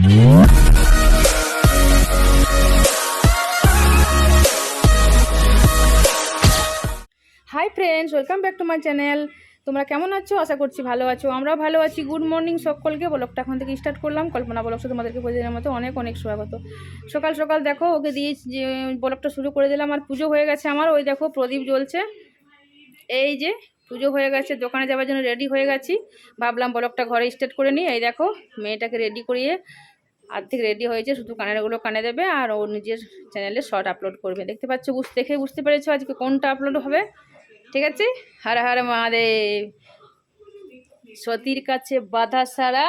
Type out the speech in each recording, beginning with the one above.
Hi friends welcome back to my channel তোমরা কেমন আছো? আশা করছি ভালো আছো। আমরাও ভালো আছি। গুড মর্নিং সকলকে। ব্লগটা এখন থেকে স্টার্ট করলাম। কল্পনা ব্লগসে তোমাদেরকে প্রতিদিনের মতো অনেক অনেক স্বাগত। সকাল সকাল দেখো, ওকে দিয়ে যে ব্লগটা শুরু করে দিলাম। আর পুজো হয়ে গেছে আমার। ওই দেখো প্রদীপ জ্বলছে। এই যে পুজো হয়ে গেছে। দোকানে যাওয়ার জন্য রেডি হয়ে গেছি। ভাবলাম ব্লগটা ঘরে স্টার্ট করে নিই। এই দেখো, মেয়েটাকে রেডি করিয়ে আর্ধেক রেডি হয়েছে, শুধু কানেরগুলো কানে দেবে আর ও নিজের চ্যানেলে শর্ট আপলোড করবে। দেখতে পাচ্ছ বুঝতে দেখে বুঝতে পেরেছ আজকে কোনটা আপলোড হবে? ঠিক আছে? হর হর মহাদেব। সতীর কাছে বাধা সারা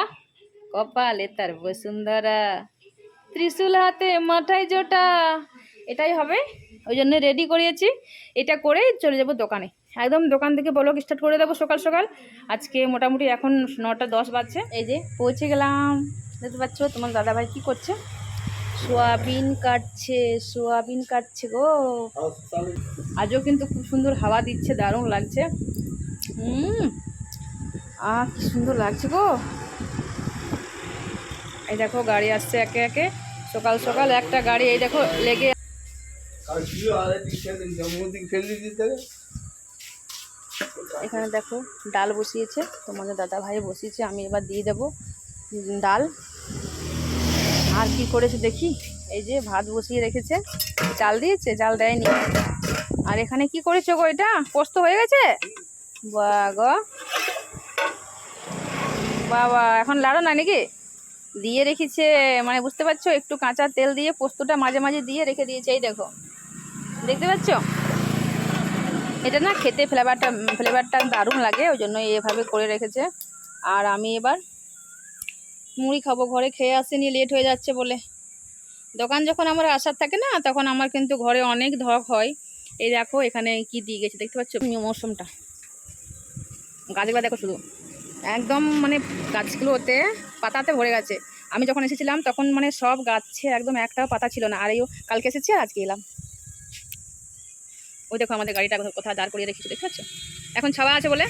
কপালে তার বসুন্ধরা। ত্রিশূল হাতে মাথায় জোটা। এটাই হবে। ওই জন্য রেডি করিয়েছি। এটা করেই চলে যাব দোকানে। একদম দোকান থেকে ব্লগ স্টার্ট করে দেবো সকাল সকাল। আজকে মোটামুটি এখন নটা দশ বাজছে। এই যে পৌঁছে গেলাম। দেখতে পাচ্ছ তোমার দাদাভাই কী করছে? সোয়াবিন কাটছে সোয়াবিন কাটছে গো। আজও কিন্তু খুব সুন্দর হাওয়া দিচ্ছে, দারুণ লাগছে। হুম। আহ, কি সুন্দর লাগছে গো। এই দেখো, গাড়ি আসছে একে একে। সকাল সকাল একটা গাড়ি, এই দেখো, লেগে এখানে দেখো, ডাল বসিয়েছে, তোমাদের দাদা ভাই বসিয়েছে, আমি এবার দিয়ে দেবো। ডাল। আর কি করেছে দেখি? এই যে ভাত বসিয়ে রেখেছে। চাল দিয়েছে, চাল দেয়নি। আর এখানে কি করেছ গো এটা? পোস্ত হয়ে গেছে? গো বাবা, এখন লাড়ো না নাকি? দিয়ে রেখেছে মানে বুঝতে পারছ, একটু কাঁচা তেল দিয়ে পোস্তটা মাঝে মাঝে দিয়ে রেখে দিয়েছে, এই দেখো। দেখতে পাচ্ছ? এটা না খেতে ফ্লেভারটা ফ্লেভারটা দারুণ লাগে, ওই জন্য এভাবে করে রেখেছে। আর আমি এবার মুড়ি খাব ঘরে খেয়ে আসেনি লেট হয়ে যাচ্ছে বলে। দোকান যখন আমার আসার থাকে না তখন আমার কিন্তু ঘরে অনেক ধক হয়। এই দেখো এখানে কি দিয়ে গেছে দেখতে পাচ্ছ? মৌসুমটা। গাছগুলো দেখো শুধু। একদম মানে গাছগুলোতে পাতাতে ভরে গেছে। আমি যখন এসেছিলাম তখন মানে সব গাছে একদম একটাও পাতা ছিল না। আর এই কালকে এসেছি আর আজকে এলাম। ওই দেখো আমাদের গাড়িটা কোথাও দাঁড় করিয়ে রেখেছি দেখতে পাচ্ছ? এখন ছাওয়া আছে বলে।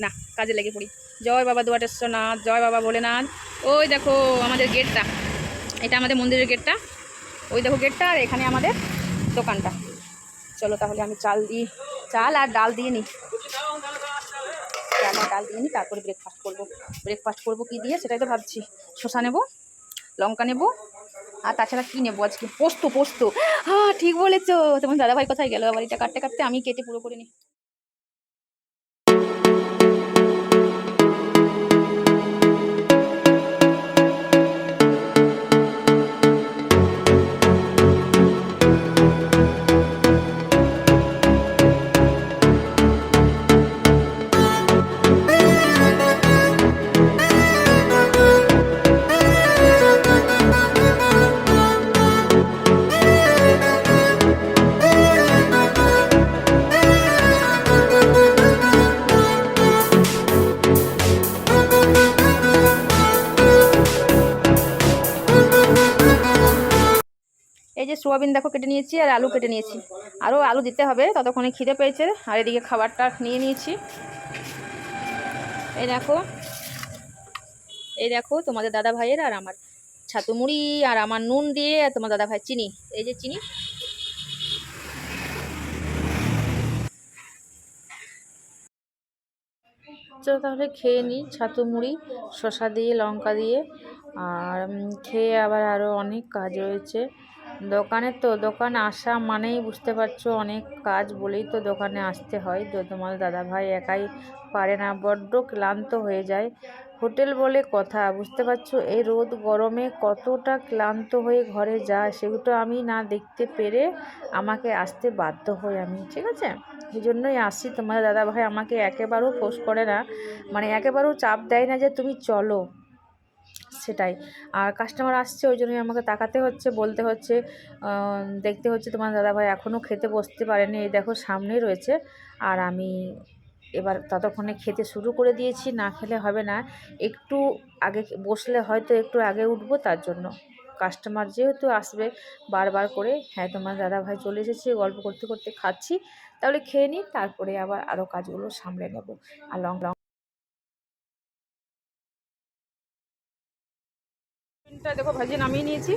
না, কাজে লেগে পড়ি। জয় বাবা দুয়াটেশ্বরনাথ, জয় বাবা ভোলেনাথ। ওই দেখো আমাদের গেটটা। এটা আমাদের মন্দিরের গেটটা। ওই দেখো গেটটা আর এখানে আমাদের দোকানটা। চলো তাহলে আমি চাল দিই। চাল আর ডাল দিয়ে নিই। চাল আর ডাল দিয়ে নিই, তারপরে ব্রেকফাস্ট করব। ব্রেকফাস্ট করব কী দিয়ে? সেটাই তো ভাবছি। শসা নেব, লঙ্কা নেব, আর তাছাড়া কী নেব আজকে? পোস্ত পোস্ত। হ্যাঁ ঠিক বলেছ। তোমার দাদাভাই কোথায় গেলো? আবার এটা কাটতে কাটতে আমি কেটে পুরো করে নিই। সোয়াবিন দেখো কেটে নিয়েছি আর আলু কেটে নিয়েছি। আরও আলু দিতে হবে, ততক্ষণে খিদে পেয়েছে। আর এদিকে খাবারটা নিয়ে নিয়েছি। এই দেখো এই দেখো তোমাদের দাদা ভাইয়ের আর আমার ছাতু মুড়ি আর আমার নুন দিয়ে আর তোমার দাদা ভাই চিনি। এই যে চিনি। চলো তাহলে খেয়ে নিই ছাতু মুড়ি, শসা দিয়ে, লঙ্কা দিয়ে। আর খেয়ে আবার আরও অনেক কাজ রয়েছে। দোকানে তো, দোকান আসা মানেই বুঝতে পারছ অনেক কাজ বলেই তো দোকানে আসতে হয়। তো তোমার দাদা ভাই একাই পারে না, বড্ড ক্লান্ত হয়ে যায়। হোটেল বলে কথা, বুঝতে পারছ? এই রোদ গরমে কতটা ক্লান্ত হয়ে ঘরে যায়, সেগুলো আমি না দেখতে পেরে আমাকে আসতে বাধ্য হই আমি, ঠিক আছে? এই জন্যই আসি। তোমার দাদা ভাই আমাকে একেবারেও ফোর্স করে না মানে একেবারেও চাপ দেয় না যে তুমি চলো। সেটাই। আর কাস্টমার আসছে, ওই জন্যই আমাকে তাকাতে হচ্ছে, বলতে হচ্ছে দেখতে হচ্ছে তোমার দাদাভাই এখনও খেতে বসতে পারেনি। এই দেখো সামনেই রয়েছে। আর আমি এবার ততক্ষণে খেতে শুরু করে দিয়েছি, না খেলে হবে না। একটু আগে বসলে হয়তো একটু আগে উঠবো, তার জন্য। কাস্টমার যেহেতু আসবে, বারবার করে হ্যাঁ তোমার দাদাভাই চলে এসেছে, গল্প করতে করতে খাচ্ছি। তাহলে খেয়ে নিই, তারপরে আবার আরও কাজগুলো সামলে নেব। আর লং লং সোয়াবিনটা দেখো ভাজিয়ে নামিয়ে নিয়েছি।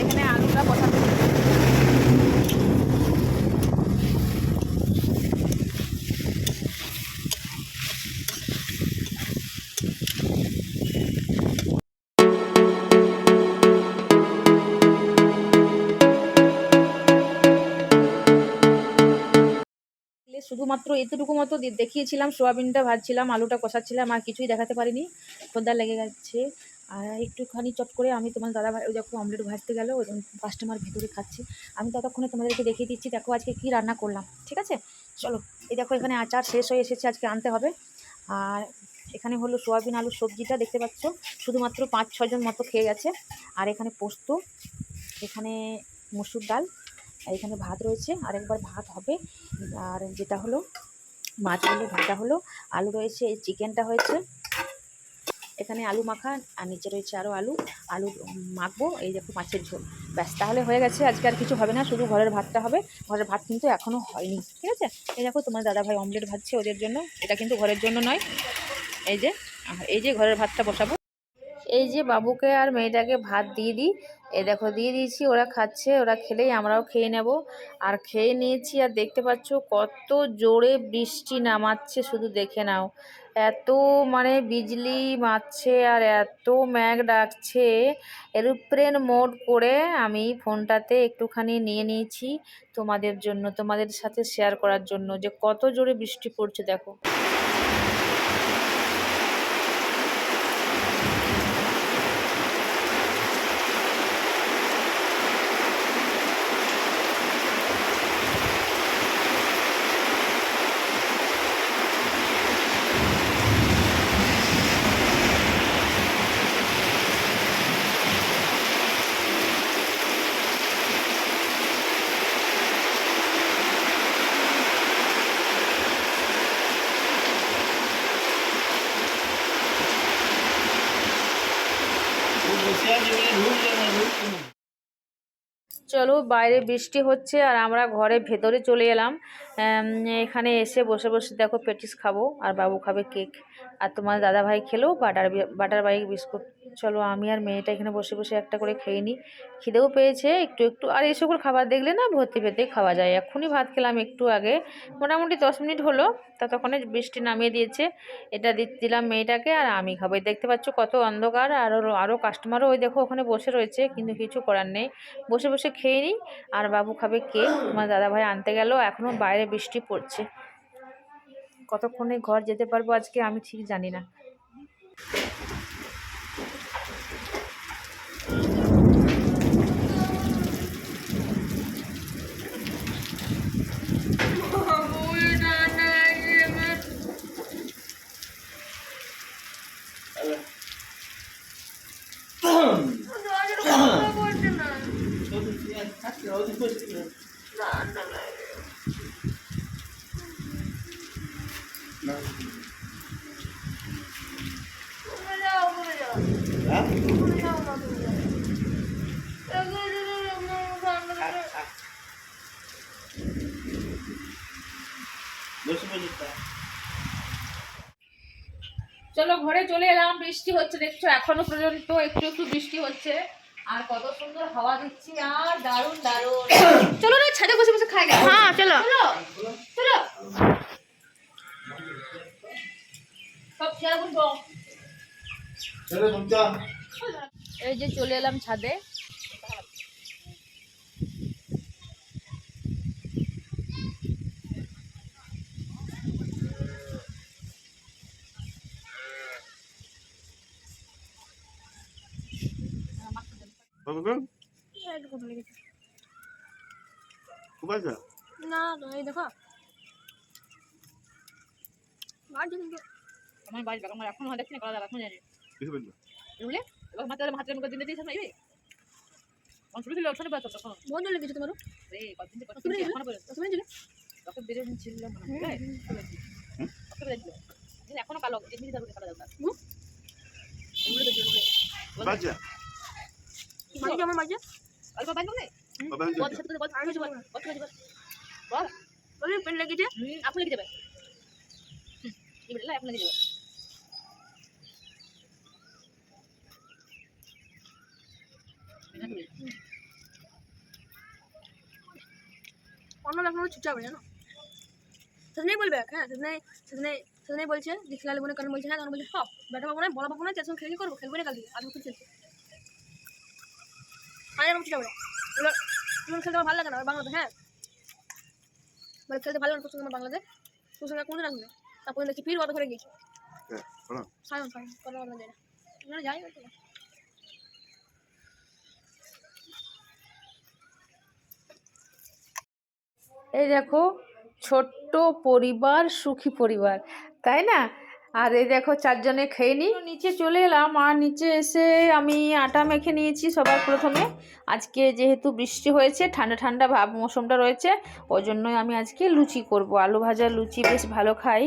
এখানে আলুটা বসাতে শুধুমাত্র এতটুকু মতো দেখিয়েছিলাম, সোয়াবিনটা ভাজছিলাম, আলুটা কষাচ্ছিলাম, আর কিছুই দেখাতে পারিনি। খোদ্দার লেগে গেছে। আর একটুখানি চট করে আমি তোমার দাদা ভাই, ওই দেখো অমলেট ভাজতে গেল, ওই কাস্টমার ভেতরে খাচ্ছে। আমি ততক্ষণে তোমাদেরকে দেখিয়ে দিচ্ছি, দেখো আজকে কি রান্না করলাম, ঠিক আছে? চলো, এই দেখো এখানে আচার শেষ হয়ে এসেছে আজকে আনতে হবে। আর এখানে হলো সোয়াবিন আলুর সবজিটা, দেখতে পাচ্ছ? শুধুমাত্র পাঁচ ছজন মতো খেয়ে গেছে। আর এখানে পোস্ত, এখানে মসুর ডাল, আর এখানে ভাত রয়েছে। আর একবার ভাত হবে। আর যেটা হলো মাছ হলো ভাজা হলো। আলু রয়েছে চিকেনটা হয়েছে। এখানে আলু মাখা, আর নিচে রয়েছে আরও আলু। আলু মাখবো, এই দেখো মাছের ঝোল। ব্যাস, তাহলে হয়ে গেছে, আজকে আর কিছু হবে না, শুধু ঘরের ভাতটা হবে। ঘরের ভাত কিন্তু এখনও হয়নি, ঠিক আছে? এই দেখো, তোমার দাদাভাই অমলেট ভাজছে ওদের জন্য। এটা কিন্তু ঘরের জন্য নয়। এই যে এই যে ঘরের ভাতটা বসাবো। এই যে বাবুকে আর মেয়েটাকে ভাত দিয়ে দিই, এ দেখো দিয়ে দিয়েছি, ওরা খাচ্ছে, ওরা খেলেই আমরাও খেয়ে নেব। আর খেয়ে নিয়েছি, আর দেখতে পাচ্ছ কত জোরে বৃষ্টি নামাচ্ছে, শুধু দেখে নাও। এত মানে বিজলি মারছে আর এত ম্যাগ ডাকছে। এরোপ্লেন মোড করে আমি ফোনটাতে একটুখানি নিয়ে নিয়েছি তোমাদের জন্য, তোমাদের সাথে শেয়ার করার জন্য, যে কত জোরে বৃষ্টি পড়ছে, দেখো। চলো, বাইরে বৃষ্টি হচ্ছে আর আমরা ঘরে ভেতরে চলে এলাম। এখানে এসে বসে বসে দেখো পেটিস খাব আর বাবু খাবে কেক। আর তোমার দাদা ভাই খেলো, বাটার বাটার বাইক বিস্কুট। চলো আমি আর মেয়েটা এখানে বসে বসে একটা করে খেয়ে নিই। খিদেও পেয়েছে, একটু একটু। আর এই সকল খাবার দেখলে না, ভর্তি পেতেই খাওয়া যায়। এখনই ভাত খেলাম একটু আগে। মোটামুটি দশ মিনিট হলো, ততক্ষণে বৃষ্টি নামিয়ে দিয়েছে। এটা দিলাম মেয়েটাকে আর আমি খাব। দেখতে পাচ্ছ কত অন্ধকার। আরও আরও কাস্টমারও ওই দেখো ওখানে বসে রয়েছে, কিন্তু কিছু করার নেই। বসে বসে খেয়ে নিই। আর বাবু খাবে কেক। তোমার দাদাভাই আনতে গেল। এখনও বাইরে বৃষ্টি পড়ছে। কতক্ষণে ঘর যেতে পারব আজকে আমি ঠিক জানি না। চলো ঘরে চলে এলাম বৃষ্টি হচ্ছে দেখছ এখনও পর্যন্ত একটু একটু বৃষ্টি হচ্ছে। আর কত সুন্দর হাওয়া দিচ্ছি আর দারুণ দারুণ। চলো না ছাদে বসে বসে খাই হ্যাঁ চলো। চলো চলো সব শেয়ার করব এই যে চলে এলাম ছাদে। না এই দেখো। আমার বাড়ি আমার এখন দেখছি না করা এখন জানি বুঝলে এবার মাথায় হাতের মুখে দিনে দিয়েছে না এই আমার শুরু ছিল ওখানে পাচ্ছ তখন। তোমারও? রে কতদিন থেকে এখনও ছিল? মনে হয় রক্ত বেড়ে ছিল? এখনও কালো এমনি তার কালো হুম? এগুলো বেশি এগুলো বাড়ি আমার বাড়ি অল্প বাইন নেই কত সাথে কত কিছু বল কত কিছু বল বল। বলি পেন লেগেছে হুম, আপনি দেবে। হুম, কি বললে? আপনি লিখে দেবে অন্য ব্যাপার চুপচাপ জানো? সেদিনই বলবে হ্যাঁ সেদিনই সেদিনই সেদিনই বলছে যে খেলা লেবনে কারণ বলছে হ্যাঁ তখন বলছে সব ব্যাটা পাবো না বলা পাবো না তেসন খেলে করব খেলব না কালকে আজ খেলছে। আজ আমার চুপচাপ এবার এবার খেলতে আমার ভালো লাগে না বাংলাদেশ হ্যাঁ। মানে খেলতে ভালো লাগে তোর সঙ্গে আমার বাংলাদেশ তোর সঙ্গে কোনদিন আসবে তারপর দেখছি ফির কত করে গিয়েছে। সায়ন সায়ন কোনো যায় না। যাই এই দেখো, ছোট্ট পরিবার, সুখী পরিবার, তাই না? আর এই দেখো, চারজনে খেয়ে নিই নিচে চলে এলাম, আর নিচে এসে আমি আটা মেখে নিয়েছি সবার প্রথমে। আজকে যেহেতু বৃষ্টি হয়েছে, ঠান্ডা ঠান্ডা ভাব মৌসুমটা রয়েছে ওই জন্যই আমি আজকে লুচি করব। আলু ভাজা লুচি বেশ ভালো খাই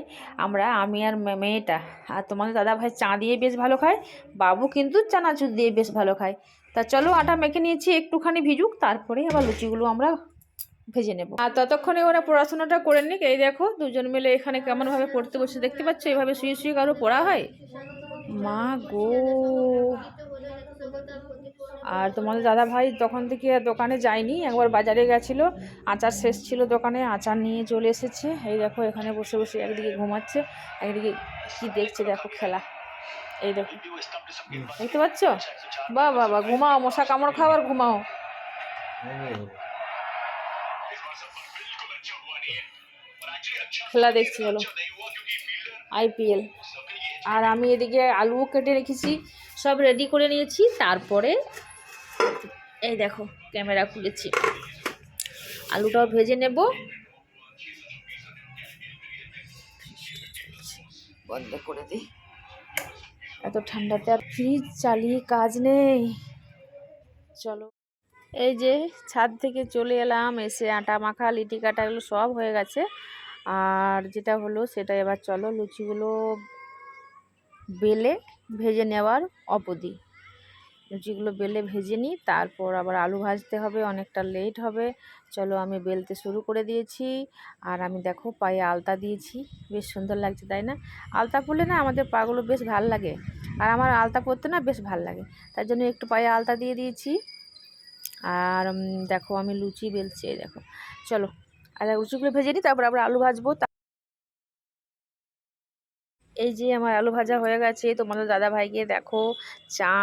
আমরা, আমি আর মেয়েটা। আর তোমাদের দাদা ভাই চা দিয়ে বেশ ভালো খায়, বাবু কিন্তু চানাচুর দিয়ে বেশ ভালো খায়। তা চলো, আটা মেখে নিয়েছি, একটুখানি ভিজুক, তারপরে আবার লুচিগুলো আমরা ভেজে নেব। আর ততক্ষণে ওরা পড়াশোনাটা করে নিক। এই দেখো, দুজন মিলে এখানে কেমনভাবে পড়তে বসে দেখতে পাচ্ছ? এভাবে শুয়ে শুয়ে কারও পড়া হয়? মা গো। আর তোমাদের দাদা ভাই তখন থেকে দোকানে যায়নি, একবার বাজারে গেছিল। আচার শেষ ছিল দোকানে, আচার নিয়ে চলে এসেছে। এই দেখো, এখানে বসে বসে একদিকে ঘুমাচ্ছে, একদিকে কি দেখছে দেখো খেলা। এই দেখো। দেখতে পাচ্ছ? বাহ বাহ ঘুমাও, মশা কামড় খাবার ঘুমাও। খেলা দেখছি হলো আইপিএল আর আমি এদিকে আলুও কেটে রেখেছি, সব রেডি করে নিয়েছি, তারপরে এই দেখো, ক্যামেরা খুলেছি। আলুটাও ভেজে নেব। বন্ধ করে দিই এত ঠান্ডাতে আর ফ্রিজ চালিয়ে কাজ নেই। চলো। এই যে, ছাদ থেকে চলে এলাম, এসে আটা মাখা, লিটি কাটা, এগুলো সব হয়ে গেছে। আর যেটা হলো সেটা এবার চলো লুচিগুলো বেলে ভেজে নেওয়ার অবধি। লুচিগুলো বেলে ভেজে নিই, তারপর আবার আলু ভাজতে হবে, অনেকটা লেট হবে। চলো আমি বেলতে শুরু করে দিয়েছি। আর আমি দেখো পায়ে আলতা দিয়েছি, বেশ সুন্দর লাগছে, তাই না? আলতা পরলে না আমাদের পাগুলো বেশ ভালো লাগে। আর আমার আলতা পরতে না বেশ ভালো লাগে। তার জন্য একটু পায়ে আলতা দিয়ে দিয়েছি। আর দেখো আমি লুচি বেলছি দেখো। চলো আর উঁচুগুলো ভেজে নিই তারপর আবার আলু ভাজবো এই যে আমার আলু ভাজা হয়ে গেছে, তোমাদের দাদা ভাইকে দেখো, চা,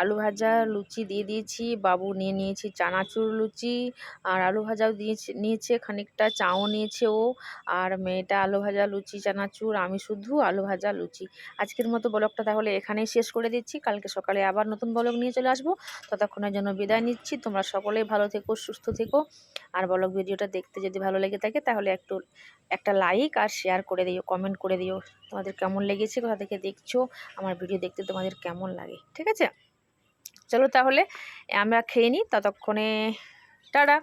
আলু ভাজা, লুচি দিয়ে দিয়েছি, বাবু নিয়ে নিয়েছি চানাচুর লুচি, আর আলু ভাজাও দিয়েছে, নিয়েছে খানিকটা, চাও নিয়েছে ও, আর মেয়েটা আলু ভাজা, লুচি, চানাচুর, আমি শুধু আলু ভাজা, লুচি। আজকের মতো ব্লগটা তাহলে এখানেই শেষ করে দিচ্ছি, কালকে সকালে আবার নতুন ব্লগ নিয়ে চলে আসব, ততক্ষণের জন্য বিদায় নিচ্ছি, তোমরা সকলেই ভালো থেকো, সুস্থ থেকো, আর ব্লগ ভিডিওটা দেখতে যদি ভালো লেগে থাকে তাহলে একটু, একটা লাইক আর শেয়ার করে দিও কমেন্ট করে দিও, তোমাদের কেমন লেগেছে, কোথা থেকে দেখছ, আমার ভিডিও দেখতে তোমাদের কেমন লাগে, ঠিক আছে? চলো তাহলে, আমরা খেয়ে নিই ততক্ষণে, টাটা!